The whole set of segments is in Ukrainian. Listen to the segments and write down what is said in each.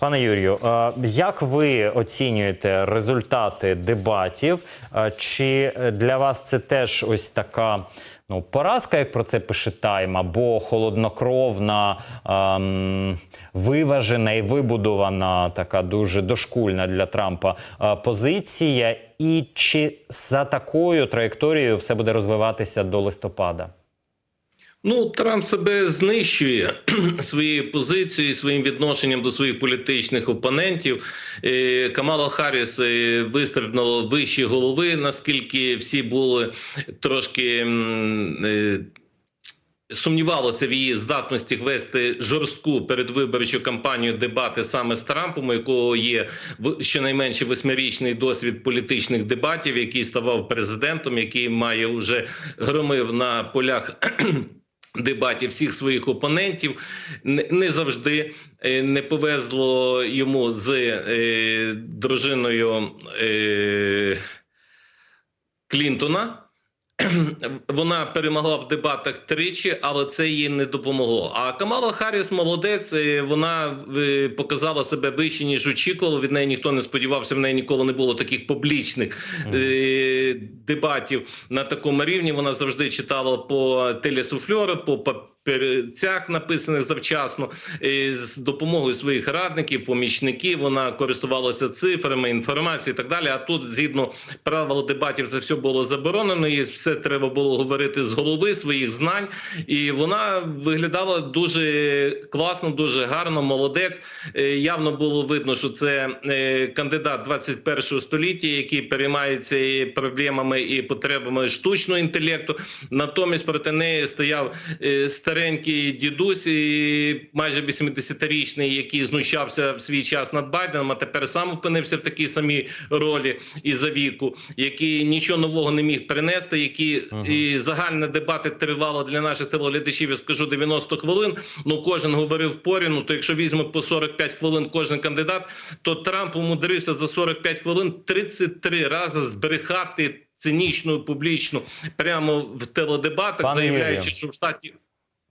Пане Юрію, е, як ви оцінюєте результати дебатів? Е, Чи для вас це теж ось така ну, поразка, як про це пише Тайм, або холоднокровна, ем, виважена і вибудована, така дуже дошкульна для Трампа е, позиція? І чи за такою траєкторією все буде розвиватися до листопада? Ну, Трамп себе знищує своєю позицією, своїм відношенням до своїх політичних опонентів. Е, Камала Харріс е, вистрибнула вищі голови, наскільки всі були трошки. е, Сумнівалося в її здатності вести жорстку передвиборчу кампанію дебати саме з Трампом, у якого є щонайменше восьмирічний досвід політичних дебатів, який ставав президентом, який має вже громив на полях дебатів всіх своїх опонентів. Не, завжди е, не повезло йому з е, дружиною е, Клінтона. Вона перемогла в дебатах тричі, але це їй не допомогло. А Камала Харріс молодець. Вона показала себе вище ніж очікувало. Від неї ніхто не сподівався. В неї ніколи не було таких публічних е, дебатів на такому рівні. Вона завжди читала по телесуфльору, по папірцях, написаних завчасно, з допомогою своїх радників, помічників. Вона користувалася цифрами, інформацією і так далі. А тут, згідно правил дебатів, це все було заборонено, і все треба було говорити з голови своїх знань. І вона виглядала дуже класно, дуже гарно, молодець. Е, Явно було видно, що це е, кандидат 21 століття, який переймається і проблемами і потребами штучного інтелекту. Натомість проти неї стояв е, старенький дідусь, і майже 80-річний, який знущався в свій час над Байденом, а тепер сам опинився в такій самій ролі і за віку, який нічого нового не міг принести, які і загальне дебати тривало для наших телеглядачів, я скажу 90 хвилин. Ну кожен говорив порівну. То якщо візьме по 45 хвилин кожен кандидат, то Трамп умудрився за 45 хвилин 33 рази збрехати цинічно публічно прямо в теледебатах, Пане заявляючи, що в штаті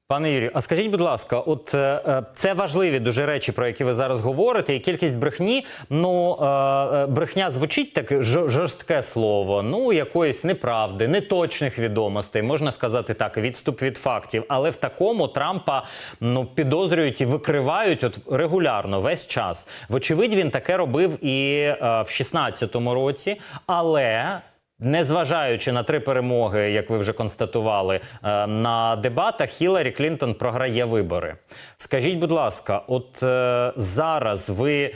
Пане Юрію, а скажіть, будь ласка, от е, е, це важливі дуже речі, про які ви зараз говорите, і кількість брехні. Ну е, е, брехня звучить так жорстке слово, ну якоїсь неправди, неточних відомостей, можна сказати так, відступ від фактів. Але в такому Трампа ну підозрюють і викривають от регулярно весь час. Вочевидь, він таке робив і е, в 16-му році, але. Незважаючи на три перемоги, як ви вже констатували, е, на дебатах Хіларі Клінтон програє вибори. Скажіть, будь ласка, от е, зараз ви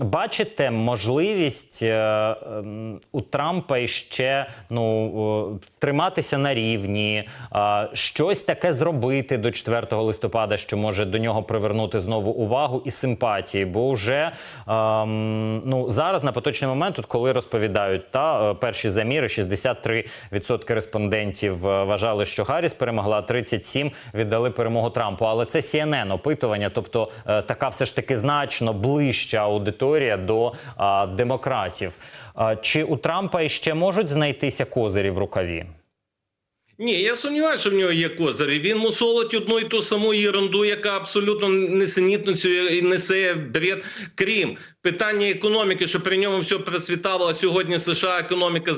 бачите можливість е, ем, у Трампа іще ну, триматися на рівні, е, щось таке зробити до 4 листопада, що може до нього привернути знову увагу і симпатії, бо вже ем, ну, зараз на поточний момент, от коли розповідають, та е, перші заміри 63% респондентів вважали, що Гарріс перемогла, а 37% віддали перемогу Трампу. Але це CNN опитування, тобто така все ж таки значно ближча аудиторія до а, демократів. А, чи у Трампа іще можуть знайтися козирі в рукаві? Ні, я сумніваюся, що в нього є козирі. Він мусолить одну і ту саму єрунду, яка абсолютно несенітницю і несе бред. Крім питання економіки, що при ньому все процвітало, а сьогодні США економіка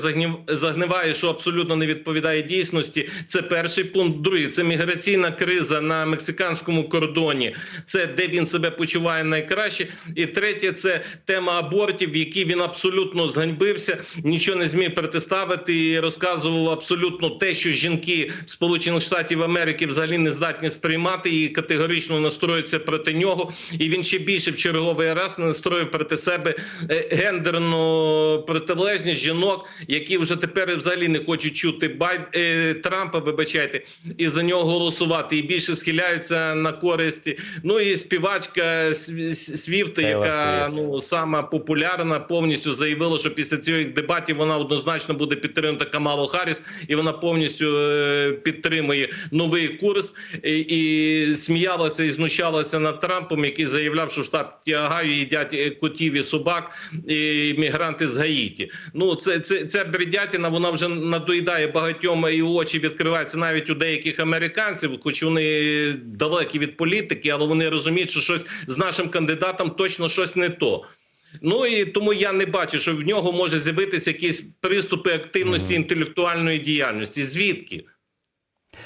загниває, що абсолютно не відповідає дійсності. Це перший пункт. Другий це міграційна криза на мексиканському кордоні. Це де він себе почуває найкраще. І третє це тема абортів, в якій він абсолютно зганьбився, нічого не зміг протиставити і розказував абсолютно те, що жінки Сполучених Штатів Америки взагалі не здатні сприймати і категорично настроюються проти нього. І він ще більше в черговий раз настроїв проти себе е, гендерну протилежність жінок, які вже тепер взагалі не хочуть чути Байд... е, Трампа, вибачайте, і за нього голосувати. І більше схиляються на користь. Ну і співачка Сві- Свіфта, яка ну сама популярна, повністю заявила, що після цих дебатів вона однозначно буде підтримувати Камалу Харріс, і вона повністю е, підтримує новий курс і, і сміялася і знущалася над Трампом, який заявляв, що штаб тягають, їдять котів і собак і мігранти з Гаїті. Ну це, це ця бредятина, вона вже надоїдає багатьом і очі відкриваються навіть у деяких американців, хоч вони далекі від політики, але вони розуміють, що щось з нашим кандидатом точно щось не то. Ну і тому я не бачу, що в нього може з'явитися якісь приступи активності інтелектуальної діяльності. Звідки?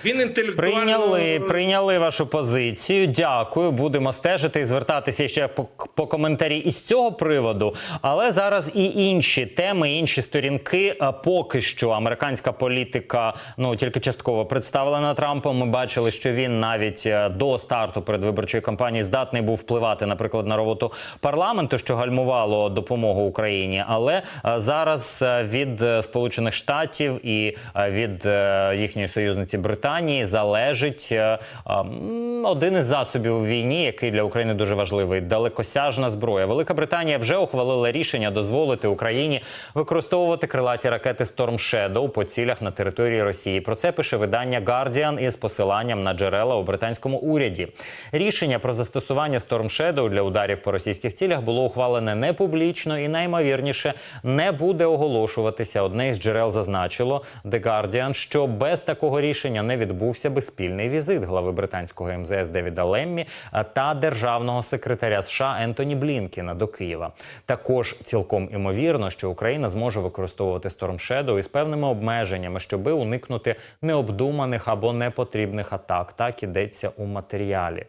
Він інтелектуально... Прийняли, прийняли вашу позицію. Дякую. Будемо стежити і звертатися ще по, по коментарі із цього приводу. Але зараз і інші теми, інші сторінки. Поки що американська політика ну тільки частково представлена Трампом. Ми бачили, що він навіть е, до старту передвиборчої кампанії здатний був впливати, наприклад, на роботу парламенту, що гальмувало допомогу Україні. Але е, зараз е, від е, Сполучених Штатів і е, від е, їхньої союзниці Британії залежить е, м, один із засобів у війні, який для України дуже важливий далекосяжна зброя. Велика Британія вже ухвалила рішення дозволити Україні використовувати крилаті ракети Storm Shadow по цілях на території Росії. Про це пише видання Guardian із посиланням на джерела у британському уряді. Рішення про застосування Storm Shadow для ударів по російських цілях було ухвалене не публічно і наймовірніше не буде оголошуватися. Одне із джерел зазначило The Guardian, що без такого рішення не відбувся би спільний візит глави британського МЗС Девіда Леммі та державного секретаря США Ентоні Блінкіна до Києва. Також цілком імовірно, що Україна зможе використовувати Storm Shadow із певними обмеженнями, щоби уникнути необдуманих або непотрібних атак. Так ідеться у матеріалі.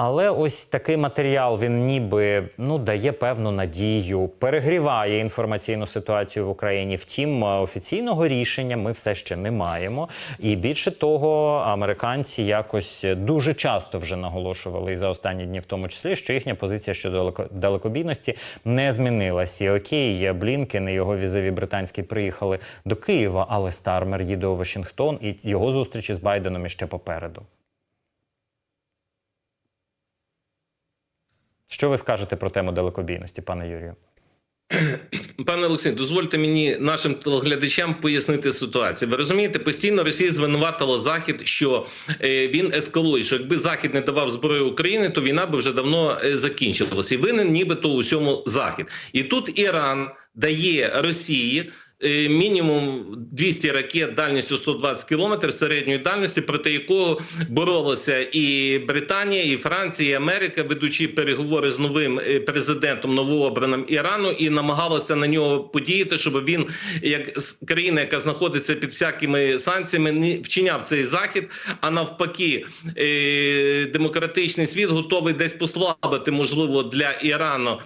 Але ось такий матеріал він ніби ну дає певну надію, перегріває інформаційну ситуацію в Україні. Втім, е, офіційного рішення ми все ще не маємо. І більше того, американці якось дуже часто вже наголошували і за останні дні, в тому числі, що їхня позиція щодо далекобійності не змінилась. І окей, Блінкен і його візові британські приїхали до Києва, але Стармер їде у Вашингтон, і його зустрічі з Байденом іще попереду. Що ви скажете про тему далекобійності, пане Юрію? Пане Олексій, дозвольте мені нашим телеглядачам пояснити ситуацію. Ви розумієте, постійно Росія звинуватила Захід, що е, він ескалує. Що якби Захід не давав зброю Україні, то війна би вже давно е, закінчилася. І винен нібито усьому Захід. І тут Іран дає Росії. Е, Мінімум 200 ракет дальністю 120 кілометрів середньої дальності, проти якого боролися і Британія, і Франція, і Америка, ведучи переговори з новим е, президентом новообраним Ірану, і намагалися на нього подіяти, щоб він, як країна, яка знаходиться під всякими санкціями, не вчиняв цей захід. А навпаки, е, демократичний світ готовий десь послабити, можливо, для Ірану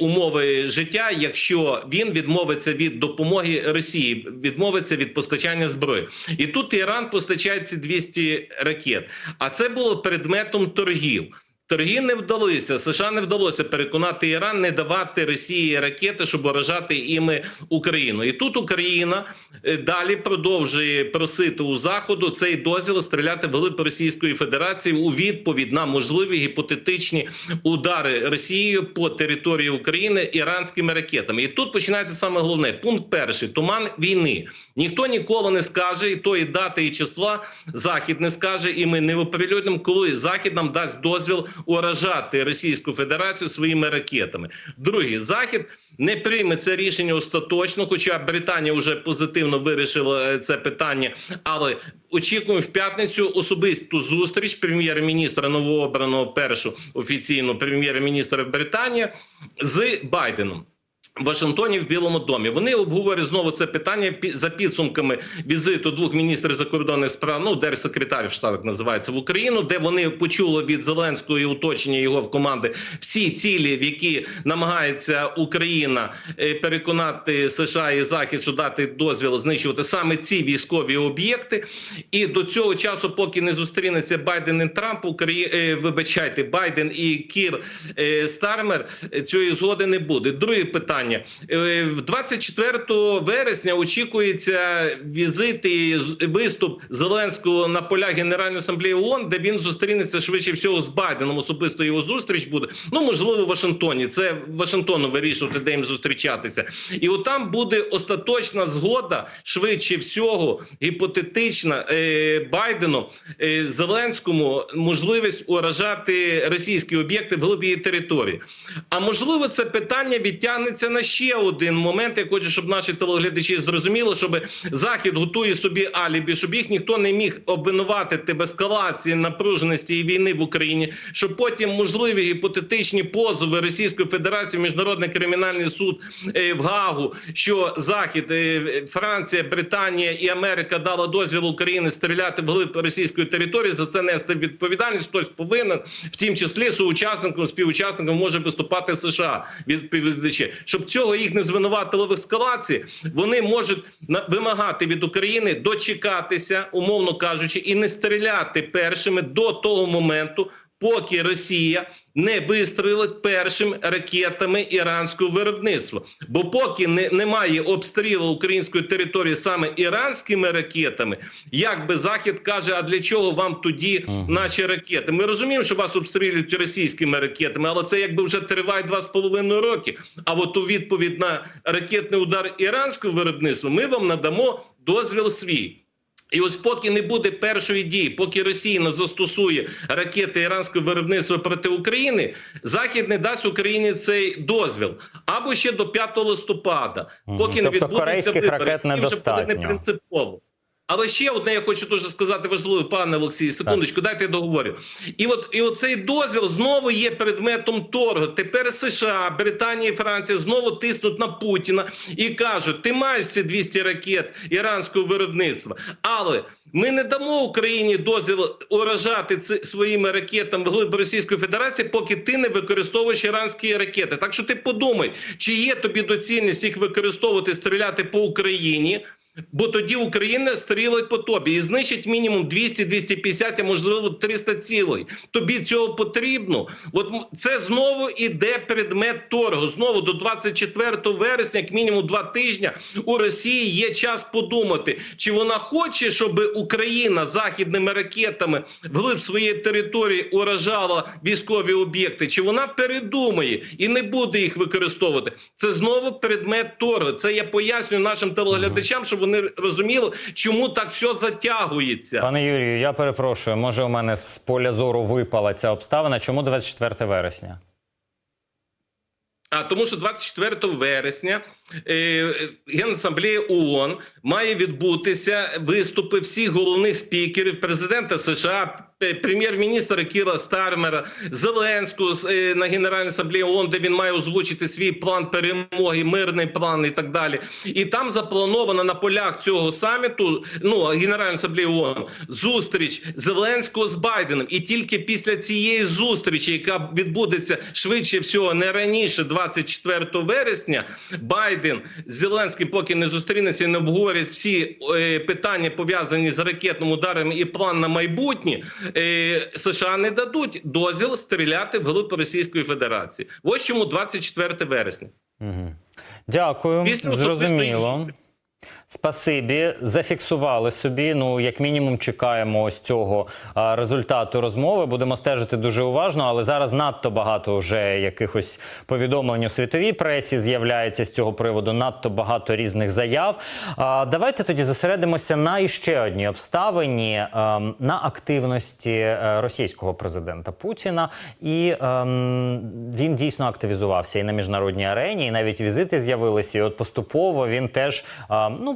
умови життя, якщо він відмовиться від допомоги Росії, відмовиться від постачання зброї. І тут Іран постачає ці 200 ракет. А це було предметом торгів. Торги не вдалися. США не вдалося переконати Іран не давати Росії ракети, щоб уражати іми Україну. І тут Україна е, далі продовжує просити у заходу цей дозвіл стріляти в Російської Федерації у відповідь на можливі гіпотетичні удари Росією по території України іранськими ракетами. І тут починається саме головне. Пункт перший туман війни. Ніхто ніколи не скаже і тої дати і числа захід не скаже, і ми не оприлюднимо, коли захід нам дасть дозвіл уражати Російську Федерацію своїми ракетами. Другий захід не прийме це рішення остаточно, хоча Британія вже позитивно вирішила е, це питання. Але очікуємо в п'ятницю особисту зустріч прем'єр-міністра новообраного першу офіційно прем'єр-міністра Британії з Байденом. Вашингтоні в Білому домі вони обговорять знову це питання за підсумками візиту двох міністрів закордонних справ, ну держсекретарів штатах називається в Україну, де вони почули від Зеленського і оточення його в команди всі цілі, в які намагається Україна е, переконати США і Захід, що дати дозвіл знищувати саме ці військові об'єкти. І до цього часу, поки не зустрінеться Байден і Трамп, Украї... е, вибачайте, Байден і Кір е, Стармер, цієї згоди не буде. Друге питання. Питання. Е, 24 вересня очікується візит і виступ Зеленського на полях Генеральної асамблеї ООН, де він зустрінеться швидше всього з Байденом. Особисто його зустріч буде. Ну можливо, в Вашингтоні. Це Вашингтону вирішувати, де їм зустрічатися. І от там буде остаточна згода, швидше всього, гіпотетична е, Байдену е, Зеленському можливість уражати російські об'єкти в глибі території. А можливо, це питання відтягнеться на ще один момент. Я хочу, щоб наші телеглядачі зрозуміли, щоб захід готує собі алібі, щоб їх ніхто не міг обвинуватити в ескалації напруженості і війни в Україні, щоб потім можливі гіпотетичні позови Російської Федерації міжнародний кримінальний суд е, в Гагу, що Захід, е, Франція, Британія і Америка дала дозвіл Україні стріляти в глиб російської території. За це нести відповідальність. Хтось повинен, в тім числі соучасником, співучасником може виступати США відповідачі. Щоб цього їх не звинуватили в ескалації, вони можуть вимагати від України дочекатися, умовно кажучи, і не стріляти першими до того моменту. Поки Росія не вистрілить першим ракетами іранського виробництва, бо поки не, немає обстрілу української території саме іранськими ракетами, як би захід каже, а для чого вам тоді Ага. наші ракети? Ми розуміємо, що вас обстрілюють російськими ракетами, але це якби вже триває два з половиною роки. А от у відповідь на ракетний удар іранського виробництва ми вам надамо дозвіл свій. І ось поки не буде першої дії, поки Росія не застосує ракети іранського виробництва проти України, Захід не дасть Україні цей дозвіл або ще до 5 листопада, поки не Тобто не відбудеться вибори. ракет Тоді вже буде недостатньо. Але ще одне я хочу дуже сказати важливо, пане Олексій, секундочку, дайте я договорю. І от і оцей дозвіл знову є предметом торгу. Тепер США, Британія і Франція знову тиснуть на Путіна і кажуть: ти маєш ці 200 ракет іранського виробництва, але ми не дамо Україні дозвіл уражати ці, своїми ракетами вглиб Російської Федерації, поки ти не використовуєш іранські ракети. Так що ти подумай, чи є тобі доцільність їх використовувати, стріляти по Україні. Бо тоді Україна стрілить по тобі і знищить мінімум 200-250, а можливо 300 цілей. Тобі цього потрібно. От це знову іде предмет торгу. Знову до 24 вересня, як мінімум два тижні, у Росії є час подумати, чи вона хоче, щоб Україна західними ракетами вглиб своєї території уражала військові об'єкти, чи вона передумає і не буде їх використовувати. Це знову предмет торгу. Це я пояснюю нашим телеглядачам, щоб вони розуміли, чому так все затягується. Пане Юрію, я перепрошую, може у мене з поля зору випала ця обставина. Чому 24 вересня? А тому, що 24 вересня е, Генасамблея ООН має відбутися виступи всіх головних спікерів президента США, прем'єр-міністра Кіра Стармера, Зеленського е, на Генеральній асамблеї ООН, де він має озвучити свій план перемоги, мирний план і так далі. І там заплановано на полях цього саміту, ну Генеральної асамблеї ООН, зустріч Зеленського з Байденом. І тільки після цієї зустрічі, яка відбудеться швидше всього не раніше 24 вересня, Байден з Зеленським, поки не зустрінеться і не обговорять всі е, питання пов'язані з ракетним ударом і план на майбутнє, е, США не дадуть дозвіл стріляти в глиб Російської Федерації. Ось чому 24 вересня. Угу. Дякую, Після зрозуміло. Спасибі, зафіксували собі. Ну, як мінімум, чекаємо ось цього а, результату розмови. Будемо стежити дуже уважно, але зараз надто багато вже якихось повідомлень у світовій пресі з'являється з цього приводу. Надто багато різних заяв. А, давайте тоді зосередимося на іще одній обставині ем, на активності е, російського президента Путіна. І ем, він дійсно активізувався і на міжнародній арені, і навіть візити з'явилися. І от поступово він теж ем, ну.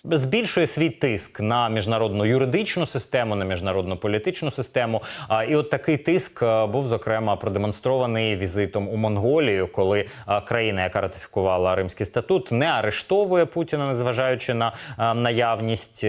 Збільшує свій тиск на міжнародну юридичну систему, на міжнародну політичну систему. І от такий тиск е, був зокрема продемонстрований візитом у Монголію, коли е, країна, яка ратифікувала Римський статут, не арештовує Путіна, незважаючи на е, наявність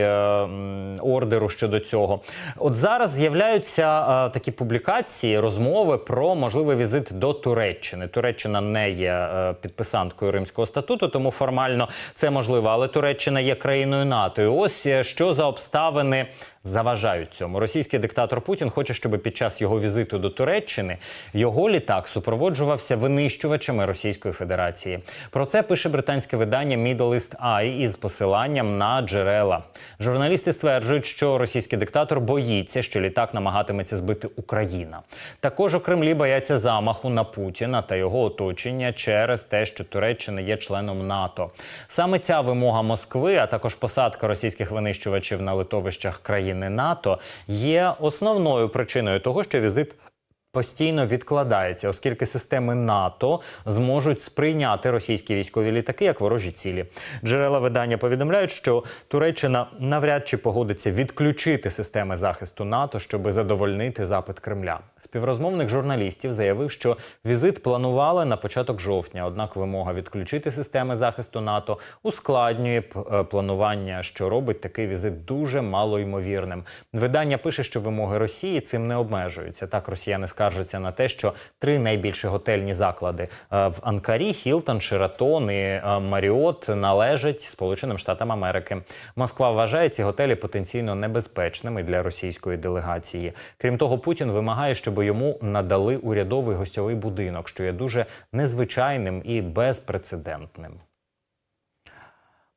ордеру щодо цього. От зараз з'являються такі публікації, розмови про можливий візит до Туреччини. Туреччина не є підписанткою Римського статуту, тому формально це можливо. Але Туреччина є країною НАТО. І ось е, що за обставини заважають цьому. Російський диктатор Путін хоче, щоб під час його візиту до Туреччини його літак супроводжувався винищувачами Російської Федерації. Про це пише британське видання Middle East Eye із посиланням на джерела. Журналісти стверджують, що російський диктатор боїться, що літак намагатиметься збити Україна. Також у Кремлі бояться замаху на Путіна та його оточення через те, що Туреччина є членом НАТО. Саме ця вимога Москви, а також посадка російських винищувачів на литовищах країни НАТО, є основною причиною того, що візит постійно відкладається, оскільки системи НАТО зможуть сприйняти російські військові літаки як ворожі цілі. Джерела видання повідомляють, що Туреччина навряд чи погодиться відключити системи захисту НАТО, щоби задовольнити запит Кремля. Співрозмовник журналістів заявив, що візит планували на початок жовтня. Однак вимога відключити системи захисту НАТО ускладнює е, планування, що робить такий візит дуже малоймовірним. Видання пише, що вимоги Росії цим не обмежуються. Так росіяни скаржаться на те, що три найбільші готельні заклади е, в Анкарі, Хілтон, Шератон і е, Маріот належать Сполученим Штатам Америки. Москва вважає ці готелі потенційно небезпечними для російської делегації. Крім того, Путін вимагає, щоб йому надали урядовий гостьовий будинок, що є дуже незвичайним і безпрецедентним.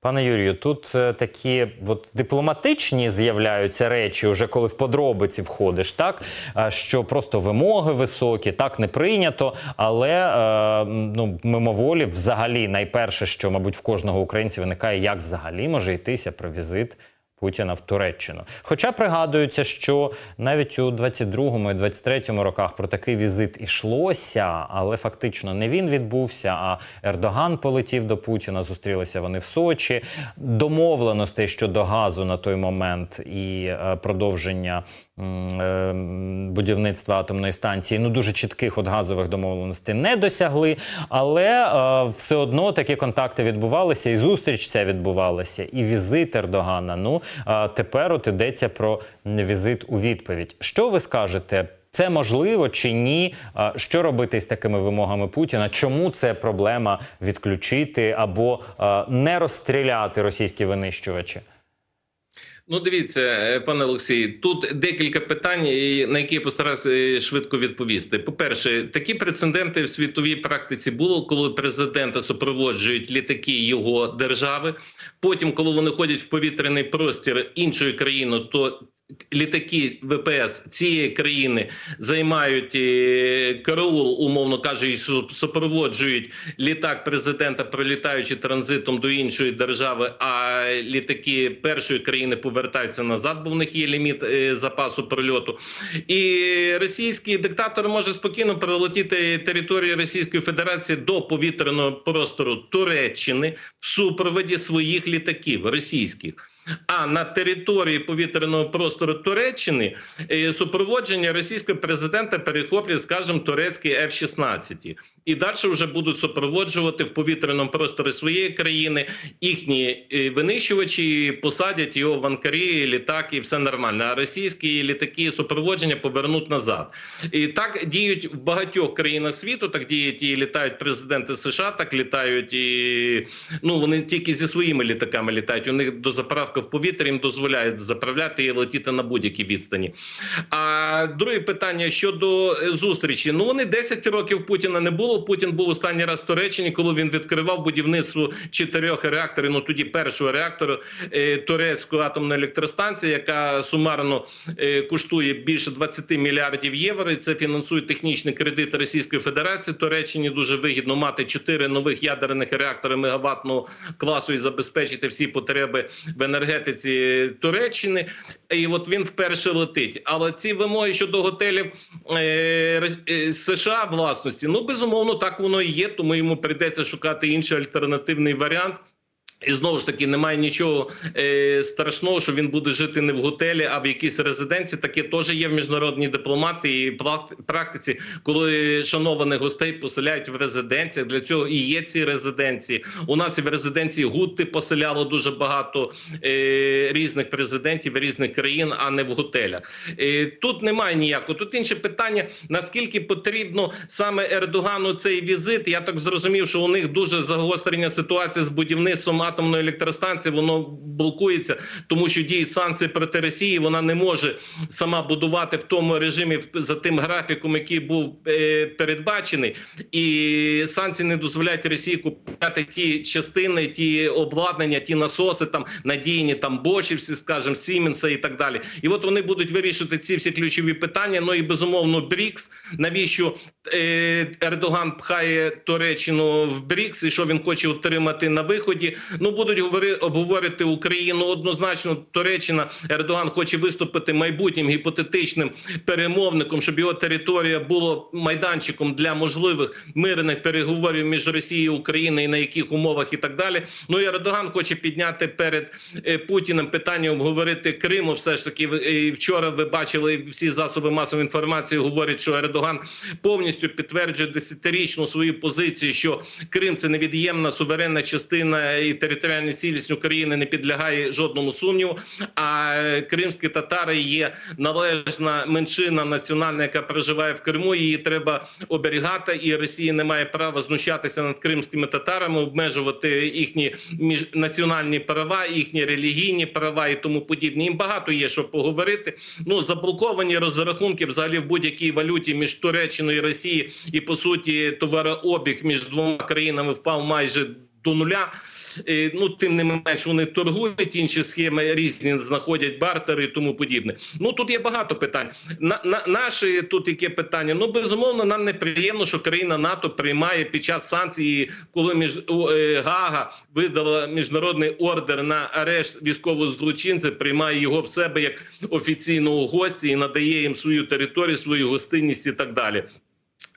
Пане Юрію, тут е, такі от дипломатичні з'являються речі, уже коли в подробиці входиш, так що просто вимоги високі, так не прийнято. Але е, ну мимоволі, взагалі, найперше, що мабуть в кожного українця виникає, як взагалі може йтися про візит. Путіна в Туреччину. Хоча пригадується, що навіть у 22-му і 23-му роках про такий візит ішлося, але фактично не він відбувся. А Ердоган полетів до Путіна. Зустрілися вони в Сочі. Домовленостей щодо газу на той момент і е, продовження будівництва атомної станції. Ну дуже чітких от газових домовленостей не досягли. Але е, все одно такі контакти відбувалися, і зустріч ця відбувалася, і візит Ердогана. Ну а тепер от ідеться про візит у відповідь. Що ви скажете? Це можливо чи ні? Що робити з такими вимогами Путіна? Чому це проблема відключити або а, не розстріляти російські винищувачі? Ну, дивіться, е, пане Олексій, тут декілька питань, на які я постараюся е, швидко відповісти. По-перше, такі прецеденти в світовій практиці було, коли президента супроводжують літаки його держави. Потім, коли вони ходять в повітряний простір іншої країни, то літаки ВПС цієї країни займають е, караул, умовно кажучи, супроводжують літак президента, пролітаючи транзитом до іншої держави. А літаки першої країни повертаються назад, бо в них є ліміт е, запасу прильоту. І російський диктатор може спокійно прилетіти територію Російської Федерації до повітряного простору Туреччини в супроводі своїх літаків російських. А на території повітряного простору Туреччини е, супроводження російського президента перехоплює, скажімо, турецький F-16. І далі вже будуть супроводжувати в повітряному просторі своєї країни їхні е, винищувачі, посадять його в Анкарі, літак, і все нормально. А російські літаки супроводження повернуть назад. І так діють в багатьох країнах світу. Так діють і літають президенти США, так літають і ну вони тільки зі своїми літаками літають. У них до заправки в повітря їм дозволяють заправляти і летіти на будь-якій відстані. А друге питання щодо е, зустрічі. Ну вони 10 років Путіна не було. Путін був останній раз в Туреччині, коли він відкривав будівництво чотирьох реакторів. Ну тоді першого реактору е, турецької атомної електростанції, яка сумарно е, коштує більше 20 мільярдів євро. І це фінансує технічний кредит Російської Федерації. Туреччині дуже вигідно мати чотири нових ядерних реактори мегаваттного класу і забезпечити всі потреби в енергетиці Туреччини. І от він вперше летить. Але ці вимоги щодо готелів е, е, США власності, ну безумовно, так воно і є. Тому йому прийдеться шукати інший альтернативний варіант. І знову ж таки немає нічого е, страшного, що він буде жити не в готелі, а в якійсь резиденції. Таке теж є в міжнародній дипломатії і прак- практиці, коли шанованих гостей поселяють в резиденціях. Для цього і є ці резиденції. У нас і в резиденції Гутти поселяло дуже багато е, різних президентів різних країн, а не в готелях. Е, тут немає ніякого. Тут інше питання: наскільки потрібно саме Ердогану цей візит? Я так зрозумів, що у них дуже загострення ситуації з будівництвом атомної електростанції воно блокується, тому що діють санкції проти Росії. Вона не може сама будувати в тому режимі за тим графіком, який був е, передбачений, і санкції не дозволяють Росії купувати ті частини, ті обладнання, ті насоси там надійні, там Бошівці, скажімо, Сіменса і так далі. І от вони будуть вирішити ці всі ключові питання. Ну і безумовно, БРІКС. Навіщо е, Ердоган пхає Туреччину в БРІКС і що він хоче отримати на виході? Ну будуть говори, обговорити Україну однозначно. Туреччина Ердоган хоче виступити майбутнім гіпотетичним перемовником, щоб його територія була майданчиком для можливих мирних переговорів між Росією і Україною, і на яких умовах і так далі. Ну і Ердоган хоче підняти перед е, Путіним питання обговорити Криму. Все ж таки, е, вчора ви бачили всі засоби масової інформації. Говорять, що Ердоган повністю підтверджує десятирічну свою позицію, що Крим це невід'ємна суверенна частина і територіальна цілісність України не підлягає жодному сумніву. А е, кримські татари є належна меншина національна, яка проживає в Криму. Її треба оберігати, і Росія не має права знущатися над кримськими татарами, обмежувати їхні національні права, їхні релігійні права і тому подібне. Їм багато є що поговорити. Ну заблоковані розрахунки взагалі в будь-якій валюті між Туреччиною і Росією, і по суті товарообіг між двома країнами впав майже. До нуля, Е, ну тим не менш вони торгують інші схеми різні знаходять бартери і тому подібне. Ну тут є багато питань. На, на тут яке питання? Ну безумовно, нам неприємно, що країна НАТО приймає під час санкцій, коли між е, Гага видала міжнародний ордер на арешт військового злочинця, приймає його в себе як офіційного гостя і надає їм свою територію, свою гостинність і так далі.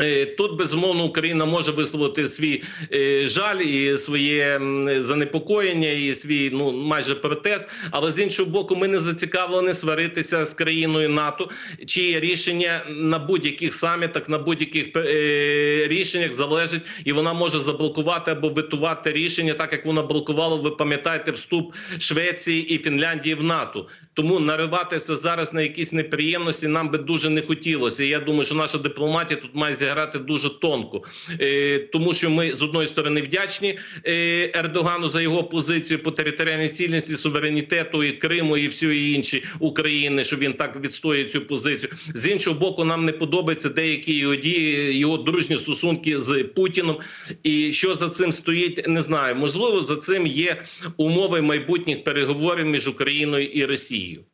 Е, Тут безумовно Україна може висловити свій е, жаль і своє занепокоєння, і свій ну майже протест. Але з іншого боку, ми не зацікавлені сваритися з країною НАТО, чиє рішення на будь-яких самітах, на будь-яких е, рішеннях залежить, і вона може заблокувати або витувати рішення, так як вона блокувала. Ви пам'ятаєте вступ Швеції і Фінляндії в НАТО. Тому нариватися зараз на якісь неприємності нам би дуже не хотілося. Я думаю, що наша дипломатія тут має зіграти дуже тонко, е, тому що ми з одної сторони вдячні е, Ердогану за його позицію по територіальній цілісності, суверенітету і Криму і всієї інші України, що він так відстоює цю позицію. З іншого боку, нам не подобаються деякі його дії, його дружні стосунки з Путіном. І що за цим стоїть, не знаю. Можливо, за цим є умови майбутніх переговорів між Україною і Росією.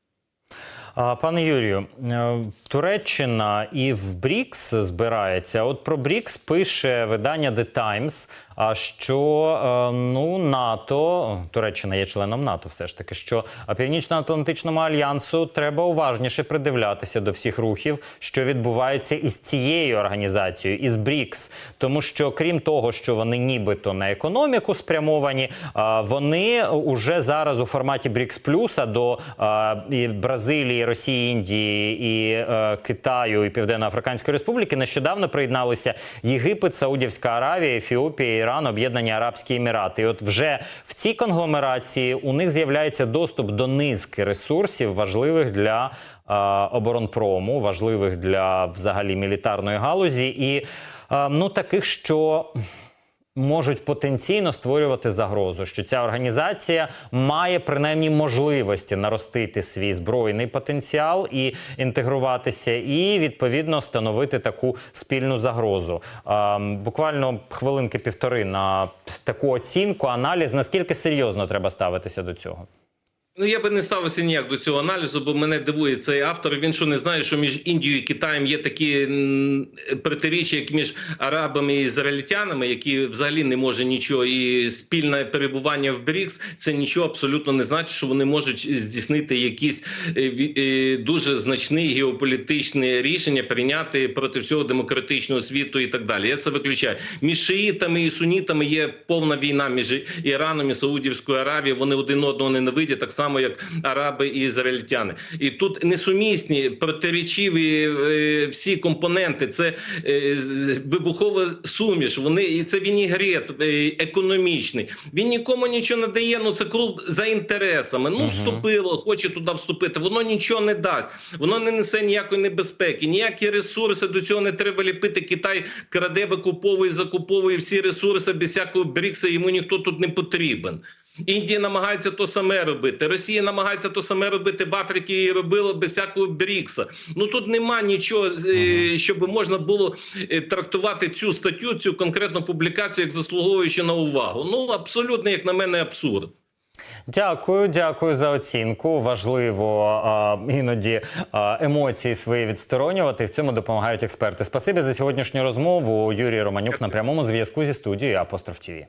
Пане Юрію, е, Туреччина і в БРІКС збирається. От про БРІКС пише видання The Times, що е, ну НАТО, Туреччина є членом НАТО, все ж таки, що Північно-Атлантичному альянсу треба уважніше придивлятися до всіх рухів, що відбуваються із цією організацією, із БРІКС, тому що крім того, що вони нібито на економіку спрямовані, вони уже зараз у форматі БРІКС Плюса до і Бразилії, Росії, Індії і е, Китаю і Південно-Африканської Республіки нещодавно приєдналися Єгипет, Саудівська Аравія, Ефіопія, Іран, Об'єднані Арабські Емірати. І от вже в цій конгломерації у них з'являється доступ до низки ресурсів, важливих для е, оборонпрому, важливих для взагалі мілітарної галузі, і е, ну таких, що можуть потенційно створювати загрозу, що ця організація має принаймні можливості наростити свій збройний потенціал і інтегруватися, і відповідно становити таку спільну загрозу. А, буквально хвилинки півтори на таку оцінку, аналіз. Наскільки серйозно треба ставитися до цього? Ну, я би не ставився ніяк до цього аналізу, бо мене дивує цей автор. Він що не знає, що між Індією і Китаєм є такі протиріччя, як між арабами і ізраїльтянами, які взагалі не може нічого. І спільне перебування в БРІКС це нічого абсолютно не значить, що вони можуть здійснити якісь е, е, дуже значні геополітичні рішення, прийняти проти всього демократичного світу і так далі. Я це виключаю. Між шиїтами і сунітами є повна війна між Іраном і Саудівською Аравією. Вони один одного ненавидять, так само як араби і ізраїльтяни. І тут несумісні протирічиві е, всі компоненти. Це е, вибухова суміш. Вони і це вінігрет е, економічний. Він нікому нічого не дає. Ну це клуб за інтересами. Ну вступило, хоче туди вступити. Воно нічого не дасть. Воно не несе ніякої небезпеки, ніякі ресурси до цього не треба ліпити. Китай краде, викуповує, закуповує всі ресурси без всякого брікса. Йому ніхто тут не потрібен. Індія намагається то саме робити. Росія намагається то саме робити в Африці і робила без всякого Брікса. Ну тут нема нічого, е, щоб можна було е, трактувати цю статтю, цю конкретну публікацію, як заслуговуючи на увагу. Ну абсолютно, як на мене, абсурд. Дякую, дякую за оцінку. Важливо а, іноді а, емоції свої відсторонювати. В цьому допомагають експерти. Спасибі за сьогоднішню розмову. Юрій Романюк на прямому зв'язку зі студією Апостроф ТІВІ.